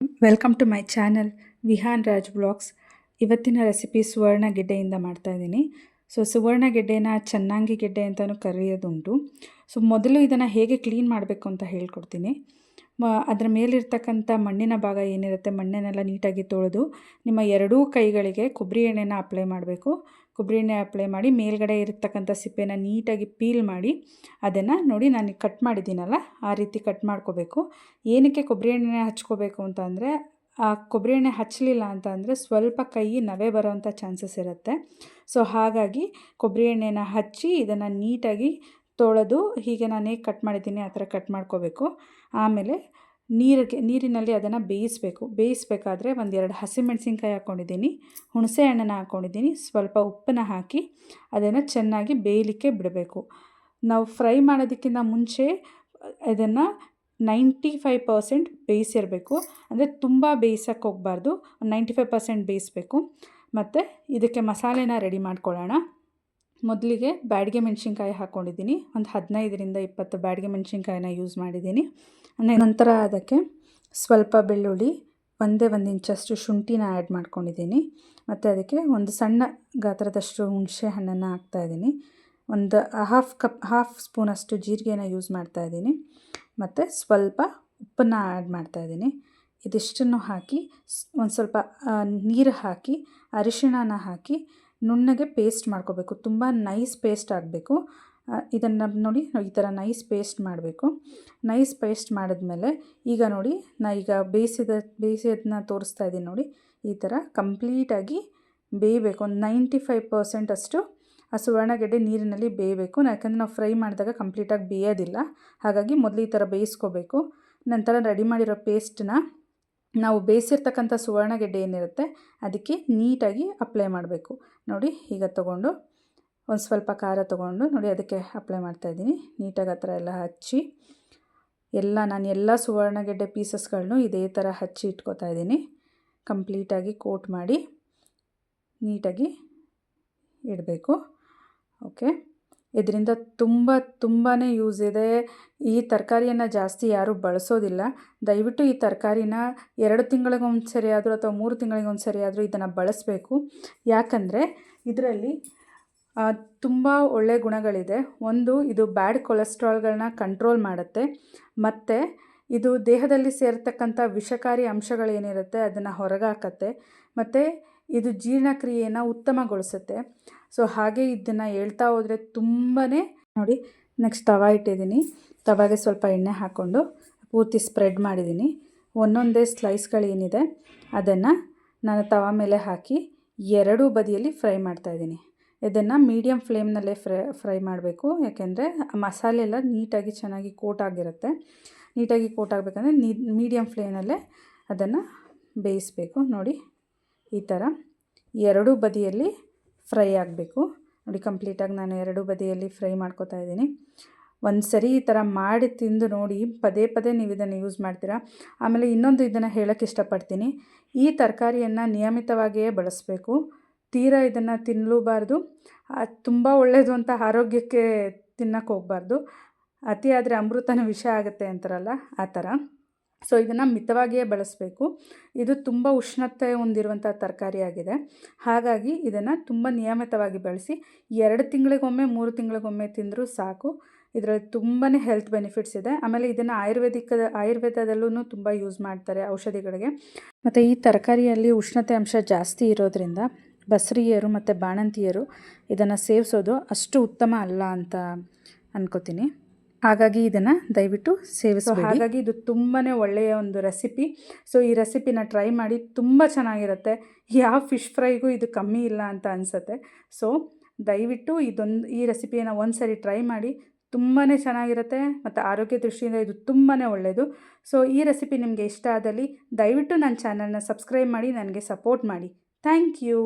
Welcome to my channel Vihan Raj blogs ಇವತ್ತಿನ recipe ಸುವರ್ಣ ಗೆಡ್ಡೆಯಿಂದ ಮಾಡ್ತಾಯಿದ್ದೀನಿ ಸೊ ಸುವರ್ಣ ಗೆಡ್ಡೆನ ಚೆನ್ನಾಗಿ ಗೆಡ್ಡೆ ಅಂತಲೂ ಕರೆಯೋದುಂಟು. ಸೊ ಮೊದಲು ಇದನ್ನು ಹೇಗೆ ಕ್ಲೀನ್ ಮಾಡಬೇಕು ಅಂತ ಹೇಳ್ಕೊಡ್ತೀನಿ. ಅದರ ಮೇಲಿರ್ತಕ್ಕಂಥ ಮಣ್ಣಿನ ಭಾಗ ಏನಿರುತ್ತೆ, ಮಣ್ಣನ್ನೆಲ್ಲ ನೀಟಾಗಿ ತೊಳೆದು ನಿಮ್ಮ ಎರಡೂ ಕೈಗಳಿಗೆ ಕೊಬ್ಬರಿ ಎಣ್ಣೆನ ಅಪ್ಲೈ ಮಾಡಬೇಕು. ಕೊಬ್ಬರಿ ಎಣ್ಣೆ ಅಪ್ಲೈ ಮಾಡಿ ಮೇಲ್ಗಡೆ ಇರತಕ್ಕಂಥ ಸಿಪ್ಪೆನ ನೀಟಾಗಿ ಪೀಲ್ ಮಾಡಿ ಅದನ್ನು ನೋಡಿ ನಾನು ಕಟ್ ಮಾಡಿದ್ದೀನಲ್ಲ, ಆ ರೀತಿ ಕಟ್ ಮಾಡ್ಕೋಬೇಕು. ಏನಕ್ಕೆ ಕೊಬ್ಬರಿ ಎಣ್ಣೆನ ಹಚ್ಕೋಬೇಕು ಅಂತ ಅಂದರೆ, ಆ ಕೊಬ್ಬರಿ ಎಣ್ಣೆ ಹಚ್ಚಲಿಲ್ಲ ಅಂತ ಅಂದರೆ ಸ್ವಲ್ಪ ಕೈ ನವೆ ಬರೋವಂಥ ಚಾನ್ಸಸ್ ಇರುತ್ತೆ. ಸೊ ಹಾಗಾಗಿ ಕೊಬ್ಬರಿ ಎಣ್ಣೆನ ಹಚ್ಚಿ ಇದನ್ನು ನೀಟಾಗಿ ತೊಳೆದು ಹೀಗೆ ನಾನು ಹೇಗೆ ಕಟ್ ಮಾಡಿದ್ದೀನಿ, ಆ ಥರ ಕಟ್ ಮಾಡ್ಕೋಬೇಕು. ಆಮೇಲೆ ನೀರಿಗೆ, ನೀರಿನಲ್ಲಿ ಅದನ್ನು ಬೇಯಿಸಬೇಕು. ಬೇಯಿಸಬೇಕಾದ್ರೆ ಒಂದೆರಡು ಹಸಿಮೆಣಸಿನ್ಕಾಯಿ ಹಾಕ್ಕೊಂಡಿದ್ದೀನಿ, ಹುಣಸೆ ಹಣ್ಣನ್ನು ಹಾಕ್ಕೊಂಡಿದ್ದೀನಿ. ಸ್ವಲ್ಪ ಉಪ್ಪನ್ನ ಹಾಕಿ ಅದನ್ನು ಚೆನ್ನಾಗಿ ಬೇಯಲಿಕ್ಕೆ ಬಿಡಬೇಕು. ನಾವು ಫ್ರೈ ಮಾಡೋದಕ್ಕಿಂತ ಮುಂಚೆ ಅದನ್ನು ನೈಂಟಿ ಫೈವ್ ಪರ್ಸೆಂಟ್ ಬೇಯಿಸಿರಬೇಕು. ಅಂದರೆ ತುಂಬ ಬೇಯಿಸೋಕ್ಕೆ ಹೋಗಬಾರ್ದು. ನೈಂಟಿ ಫೈವ್ ಪರ್ಸೆಂಟ್ ಬೇಯಿಸಬೇಕು. ಮತ್ತು ಇದಕ್ಕೆ ಮಸಾಲೆನ ರೆಡಿ ಮಾಡ್ಕೊಳ್ಳೋಣ. ಮೊದಲಿಗೆ ಬ್ಯಾಡಿಗೆ ಮೆಣಸಿನ್ಕಾಯಿ ಹಾಕ್ಕೊಂಡಿದ್ದೀನಿ ಒಂದು ಹದಿನೈದರಿಂದ ಇಪ್ಪತ್ತು ಬ್ಯಾಡಿಗೆ ಮೆಣಸಿನ್ಕಾಯಿನ ಯೂಸ್ ಮಾಡಿದ್ದೀನಿ. ನಂತರ ಅದಕ್ಕೆ ಸ್ವಲ್ಪ ಬೆಳ್ಳುಳ್ಳಿ, ಒಂದೇ ಒಂದು ಇಂಚಷ್ಟು ಶುಂಠಿನ ಆ್ಯಡ್ ಮಾಡ್ಕೊಂಡಿದ್ದೀನಿ. ಮತ್ತು ಅದಕ್ಕೆ ಒಂದು ಸಣ್ಣ ಗಾತ್ರದಷ್ಟು ಹುಣಸೆ ಹಣ್ಣನ್ನು ಹಾಕ್ತಾಯಿದ್ದೀನಿ ಒಂದು ಹಾಫ್ ಕಪ್ ಹಾಫ್ ಸ್ಪೂನಷ್ಟು ಜೀರಿಗೆನ ಯೂಸ್ ಮಾಡ್ತಾಯಿದ್ದೀನಿ ಮತ್ತು ಸ್ವಲ್ಪ ಉಪ್ಪನ್ನು ಆ್ಯಡ್ ಮಾಡ್ತಾಯಿದ್ದೀನಿ ಇದಿಷ್ಟನ್ನು ಹಾಕಿ, ಒಂದು ಸ್ವಲ್ಪ ನೀರು ಹಾಕಿ, ಅರಿಶಿಣನ ಹಾಕಿ ನುಣ್ಣಗೆ ಪೇಸ್ಟ್ ಮಾಡ್ಕೋಬೇಕು. ತುಂಬ ನೈಸ್ ಪೇಸ್ಟ್ ಆಗಬೇಕು. ಇದನ್ನು ನೋಡಿ, ಈ ಥರ ನೈಸ್ ಪೇಸ್ಟ್ ಮಾಡಬೇಕು. ನೈಸ್ ಪೇಸ್ಟ್ ಮಾಡಿದ್ಮೇಲೆ ಈಗ ನೋಡಿ, ನಾ ಈಗ ಬೇಯಿಸಿದ ಬೇಯಿಸಿದ್ದನ್ನ ತೋರಿಸ್ತಾ ಇದ್ದೀನಿ ನೋಡಿ. ಈ ಥರ ಕಂಪ್ಲೀಟಾಗಿ ಬೇಯಬೇಕು. ಒಂದು ನೈಂಟಿ ಫೈವ್ ಪರ್ಸೆಂಟ್ ಅಷ್ಟು ಆ ಸುವರ್ಣಗೆಡ್ಡೆ ನೀರಿನಲ್ಲಿ ಬೇಯಬೇಕು. ಯಾಕಂದರೆ ನಾವು ಫ್ರೈ ಮಾಡಿದಾಗ ಕಂಪ್ಲೀಟಾಗಿ ಬೇಯೋದಿಲ್ಲ. ಹಾಗಾಗಿ ಮೊದಲು ಈ ಥರ ಬೇಯಿಸ್ಕೋಬೇಕು. ನಂತರ ರೆಡಿ ಮಾಡಿರೋ ಪೇಸ್ಟನ್ನ ನಾವು ಬೇಯಿಸಿರ್ತಕ್ಕಂಥ ಸುವರ್ಣಗೆಡ್ಡೆ ಏನಿರುತ್ತೆ, ಅದಕ್ಕೆ ನೀಟಾಗಿ ಅಪ್ಲೈ ಮಾಡಬೇಕು. ನೋಡಿ, ಈಗ ತೊಗೊಂಡು ಒಂದು ಸ್ವಲ್ಪ ಖಾರ ತೊಗೊಂಡು ನೋಡಿ ಅದಕ್ಕೆ ಅಪ್ಲೈ ಮಾಡ್ತಾಯಿದ್ದೀನಿ ನೀಟಾಗಿ ಹತ್ರ ಎಲ್ಲ ಹಚ್ಚಿ, ಎಲ್ಲ ನಾನು ಎಲ್ಲ ಸುವರ್ಣಗೆಡ್ಡೆ ಪೀಸಸ್ಗಳನ್ನು ಇದೇ ಥರ ಹಚ್ಚಿ ಇಟ್ಕೋತಾ ಇದ್ದೀನಿ. ಕಂಪ್ಲೀಟಾಗಿ ಕೋಟ್ ಮಾಡಿ ನೀಟಾಗಿ ಇಡಬೇಕು. ಓಕೆ. ಇದರಿಂದ ತುಂಬ ತುಂಬಾ ಯೂಸ್ ಇದೆ. ಈ ತರಕಾರಿಯನ್ನು ಜಾಸ್ತಿ ಯಾರೂ ಬಳಸೋದಿಲ್ಲ. ದಯವಿಟ್ಟು ಈ ತರಕಾರಿನ ಎರಡು ತಿಂಗಳಿಗೊಂದು ಸರಿ ಆದರೂ ಅಥವಾ ಮೂರು ತಿಂಗಳಿಗೊಂದು ಸರಿ ಆದರೂ ಇದನ್ನು ಬಳಸಬೇಕು. ಯಾಕಂದರೆ ಇದರಲ್ಲಿ ತುಂಬ ಒಳ್ಳೆಯ ಗುಣಗಳಿದೆ. ಒಂದು, ಇದು ಬ್ಯಾಡ್ ಕೊಲೆಸ್ಟ್ರಾಲ್ಗಳನ್ನ ಕಂಟ್ರೋಲ್ ಮಾಡುತ್ತೆ. ಮತ್ತು, ಇದು ದೇಹದಲ್ಲಿ ಸೇರ್ತಕ್ಕಂಥ ವಿಷಕಾರಿ ಅಂಶಗಳೇನಿರುತ್ತೆ ಅದನ್ನು ಹೊರಗಾಕತ್ತೆ. ಮತ್ತು, ಇದು ಜೀರ್ಣಕ್ರಿಯೆಯನ್ನು ಉತ್ತಮಗೊಳಿಸುತ್ತೆ. ಸೊ ಹಾಗೆ ಇದನ್ನು ಹೇಳ್ತಾ ಹೋದರೆ ತುಂಬಾ ನೋಡಿ ನೆಕ್ಸ್ಟ್ ತವ ಇಟ್ಟಿದ್ದೀನಿ. ತವಾಗೆ ಸ್ವಲ್ಪ ಎಣ್ಣೆ ಹಾಕ್ಕೊಂಡು ಪೂರ್ತಿ ಸ್ಪ್ರೆಡ್ ಮಾಡಿದ್ದೀನಿ. ಒಂದೊಂದೇ ಸ್ಲೈಸ್ಗಳೇನಿದೆ ಅದನ್ನು ನಾನು ತವ ಮೇಲೆ ಹಾಕಿ ಎರಡೂ ಬದಿಯಲ್ಲಿ ಫ್ರೈ ಮಾಡ್ತಾಯಿದ್ದೀನಿ ಇದನ್ನು ಮೀಡಿಯಮ್ ಫ್ಲೇಮ್ನಲ್ಲೇ ಫ್ರೈ ಫ್ರೈ ಮಾಡಬೇಕು. ಯಾಕೆಂದರೆ ಮಸಾಲೆ ಎಲ್ಲ ನೀಟಾಗಿ ಚೆನ್ನಾಗಿ ಕೋಟ್ ಆಗಿರುತ್ತೆ. ನೀಟಾಗಿ ಕೋಟ್ ಆಗಬೇಕಂದ್ರೆ ನೀ ಮೀಡಿಯಮ್ ಫ್ಲೇಮ್ನಲ್ಲೇ ಅದನ್ನು ಬೇಯಿಸಬೇಕು. ನೋಡಿ, ಈ ಥರ ಎರಡೂ ಬದಿಯಲ್ಲಿ ಫ್ರೈ ಆಗಬೇಕು. ನೋಡಿ, ಕಂಪ್ಲೀಟಾಗಿ ನಾನು ಎರಡೂ ಬದಿಯಲ್ಲಿ ಫ್ರೈ ಮಾಡ್ಕೋತಾ ಇದ್ದೀನಿ. ಒಂದು ಸರಿ ಈ ಥರ ಮಾಡಿ ತಿಂದು ನೋಡಿ, ಪದೇ ಪದೇ ನೀವು ಇದನ್ನು ಯೂಸ್ ಮಾಡ್ತೀರಾ? ಆಮೇಲೆ ಇನ್ನೊಂದು ಇದನ್ನು ಹೇಳೋಕ್ಕೆ ಇಷ್ಟಪಡ್ತೀನಿ. ಈ ತರಕಾರಿಯನ್ನು ನಿಯಮಿತವಾಗಿಯೇ ಬಳಸಬೇಕು. ತೀರಾ ಇದನ್ನು ತಿನ್ನಲೂಬಾರ್ದು ತುಂಬ ಒಳ್ಳೆಯದು ಅಂತ ಆರೋಗ್ಯಕ್ಕೆ ತಿನ್ನಕ್ಕೆ ಹೋಗಬಾರ್ದು. ಅತಿಯಾದರೆ ಅಮೃತನ ವಿಷ ಆಗುತ್ತೆ ಅಂತಾರಲ್ಲ, ಆ ಥರ ಸೊ ಇದನ್ನು ಮಿತವಾಗಿಯೇ ಬಳಸಬೇಕು. ಇದು ತುಂಬ ಉಷ್ಣತೆ ಹೊಂದಿರುವಂಥ ತರಕಾರಿಯಾಗಿದೆ ಹಾಗಾಗಿ ಇದನ್ನು ತುಂಬ ನಿಯಮಿತವಾಗಿ ಬಳಸಿ ಎರಡು ತಿಂಗಳಿಗೊಮ್ಮೆ, ಮೂರು ತಿಂಗಳಿಗೊಮ್ಮೆ ತಿಂದರೂ ಸಾಕು. ಇದರಲ್ಲಿ ತುಂಬಾ ಹೆಲ್ತ್ ಬೆನಿಫಿಟ್ಸ್ ಇದೆ. ಆಮೇಲೆ ಇದನ್ನು ಆಯುರ್ವೇದಿಕದ ಆಯುರ್ವೇದದಲ್ಲೂ ತುಂಬ ಯೂಸ್ ಮಾಡ್ತಾರೆ ಔಷಧಿಗಳಿಗೆ. ಮತ್ತು ಈ ತರಕಾರಿಯಲ್ಲಿ ಉಷ್ಣತೆ ಅಂಶ ಜಾಸ್ತಿ ಇರೋದ್ರಿಂದ ಬಸರಿಯರು ಮತ್ತು ಬಾಣಂತಿಯರು ಇದನ್ನು ಸೇವಿಸೋದು ಅಷ್ಟು ಉತ್ತಮ ಅಲ್ಲ ಅಂತ ಅನ್ಕೋತೀನಿ. ಹಾಗಾಗಿ ಇದನ್ನು ದಯವಿಟ್ಟು ಸೇವಿಸೋ ಹಾಗಾಗಿ ಇದು ತುಂಬಾ ಒಳ್ಳೆಯ ಒಂದು ರೆಸಿಪಿ ಸೊ ಈ ರೆಸಿಪಿನ ಟ್ರೈ ಮಾಡಿ ತುಂಬ ಚೆನ್ನಾಗಿರುತ್ತೆ. ಯಾವ ಫಿಶ್ ಫ್ರೈಗೂ ಇದು ಕಮ್ಮಿ ಇಲ್ಲ ಅಂತ ಅನಿಸುತ್ತೆ. ಸೊ ದಯವಿಟ್ಟು ಇದೊಂದು ಈ ರೆಸಿಪಿಯನ್ನು ಒಂದು ಸರಿ ಟ್ರೈ ಮಾಡಿ ತುಂಬಾ ಚೆನ್ನಾಗಿರುತ್ತೆ ಮತ್ತು ಆರೋಗ್ಯ ದೃಷ್ಟಿಯಿಂದ ಇದು ತುಂಬಾ ಒಳ್ಳೆಯದು ಸೊ ಈ ರೆಸಿಪಿ ನಿಮಗೆ ಇಷ್ಟ ಆದಲ್ಲಿ ದಯವಿಟ್ಟು ನನ್ನ ಚಾನಲ್ನ ಸಬ್ಸ್ಕ್ರೈಬ್ ಮಾಡಿ ನನಗೆ ಸಪೋರ್ಟ್ ಮಾಡಿ. Thank you